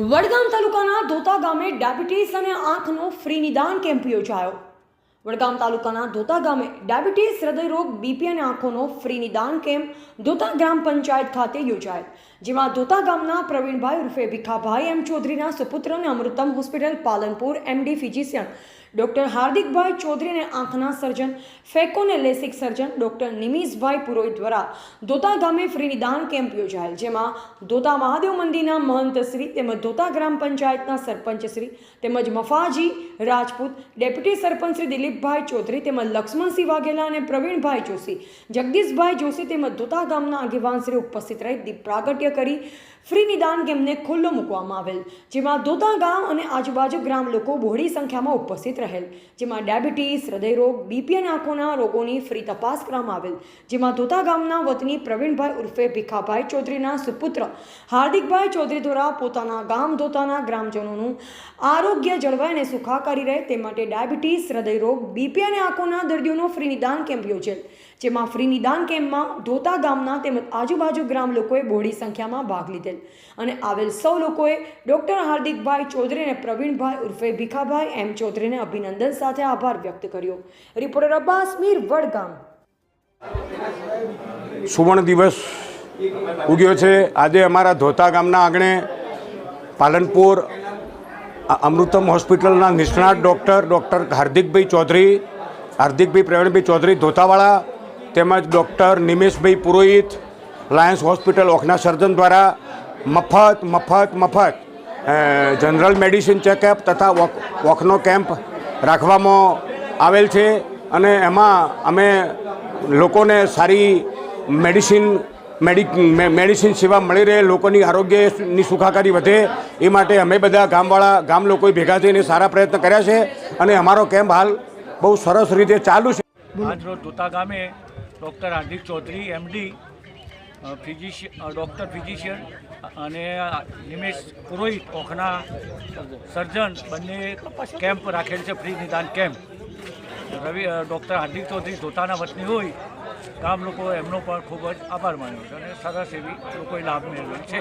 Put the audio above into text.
વડગામ તાલુકાના ધોતા ગામે ડાયાબિટીસ અને આંખનો ફ્રી નિદાન કેમ્પ યોજાયો. વડગામ તાલુકાના ધોતા ગામે ડાયાબિટીસ, હૃદયરોગ, બીપી અને આંખોનો ફ્રી નિદાન કેમ્પ ધોતા ગ્રામ પંચાયત ખાતે યોજાયો. જેમાં ધોતા ગામના પ્રવીણભાઈ ઉર્ફે ભીખાભાઈ એમ ચૌધરીના સુપુત્ર અને Amrutam hospital, Palanpur MD physician doctor હાર્દિકભાઈ ચૌધરીને આંખના સર્જન, ફેકોને લેસિક સર્જન ડૉક્ટર નિમિષભાઈ પુરોહિત દ્વારા ધોતા ગામે ફ્રી નિદાન કેમ્પ યોજાયેલ, જેમાં ધોતા મહાદેવ મંદિરના મહંત શ્રી તેમજ ધોતા ગ્રામ પંચાયતના સરપંચશ્રી તેમજ મફાજી રાજપૂત, ડેપ્યુટી સરપંચ શ્રી દિલીપભાઈ ચૌધરી તેમજ લક્ષ્મણસિંહ વાઘેલા અને પ્રવીણભાઈ જોશી, જગદીશભાઈ જોશી તેમજ ધોતા ગામના આગેવાન શ્રી ઉપસ્થિત રહી દીપ પ્રાગટ્ય કરી ફ્રી નિદાન કેમ્પને ખુલ્લો મૂકવામાં આવેલ, જેમાં ધોતા ગામ અને આજુબાજુ ગ્રામ લોકો બહોળી સંખ્યામાં ઉપસ્થિત રહેલ જેમાં ડાયાબિટીસ, હૃદયરોગ, બીપી અને આંખોના રોગોની ફ્રી તપાસ કરવામાં આવેલ. જેમાં ધોતા ગામના વતની પ્રવીણભાઈ ઉર્ફે ભીખાભાઈ ચૌધરીના સુપુત્ર હાર્દિકભાઈ ચૌધરી દ્વારા પોતાના ગામ ધોતાના ગ્રામજનોનું આરોગ્ય જળવાય અને સુખાકારી રહે તે માટે ડાયાબિટીસ, હૃદયરોગ, બીપી અને આંખોના દર્દીઓનો ફ્રી નિદાન કેમ્પ યોજેલ. જેમાં ફ્રી નિદાન કેમ્પમાં ધોતા ગામના તેમજ આજુબાજુ ગ્રામ લોકોએ બહોળી સંખ્યામાં ભાગ લીધેલ. અને આવેલ સૌ લોકોએ ડૉક્ટર હાર્દિકભાઈ ચૌધરી અને પ્રવીણભાઈ ઉર્ફે ભીખાભાઈ એમ ચૌધરીને અભિનંદન સાથે આભાર વ્યક્ત કર્યો. રિપોર્ટર અબ્બાસ મીર, વડગામ. સુવર્ણ દિવસ ઉગ્યો છે. આજે અમારા ધોતા ગામના આંગણે પાલનપુર અમૃતમ હોસ્પિટલના નિષ્ણાત ડૉક્ટર ડૉક્ટર હાર્દિકભાઈ ચૌધરી, હાર્દિકભાઈ પ્રવીણભાઈ ચૌધરી ધોતાવાળા તેમજ doctor Nimeshbhai Purohit, lions hospital ઓખના surgeon દ્વારા મફત મફત મફત જનરલ મેડિસિન ચેકઅપ તથા વોકનો કેમ્પ રાખવામાં આવેલ છે અને એમાં અમે લોકોને સારી મેડિસિન, મેડિક મેડિસિન સેવા મળી રહે, લોકોની આરોગ્યની સુખાકારી વધે, એ માટે અમે બધા ગામવાળા, ગામ લોકોએ ભેગા થઈને સારા પ્રયત્ન કર્યા છે અને અમારો કેમ્પ હાલ બહુ સરસ રીતે ચાલુ છે. આજ રોજ ગામે doctor Hardik Chaudhari, MD physician doctor physician અને નિમેશ પુરોહિત ઓખના સર્જન બંને કેમ્પ રાખેલ છે, ફ્રી નિદાન કેમ્પ. રવિ ડૉક્ટર હાર્દિક ચૌધરી ધોતાના વતની હોય, ગામ લોકો એમનો પણ ખૂબ જ આભાર માન્યો છે અને સરસ એવી લોકોએ લાભ મેળવેલ છે.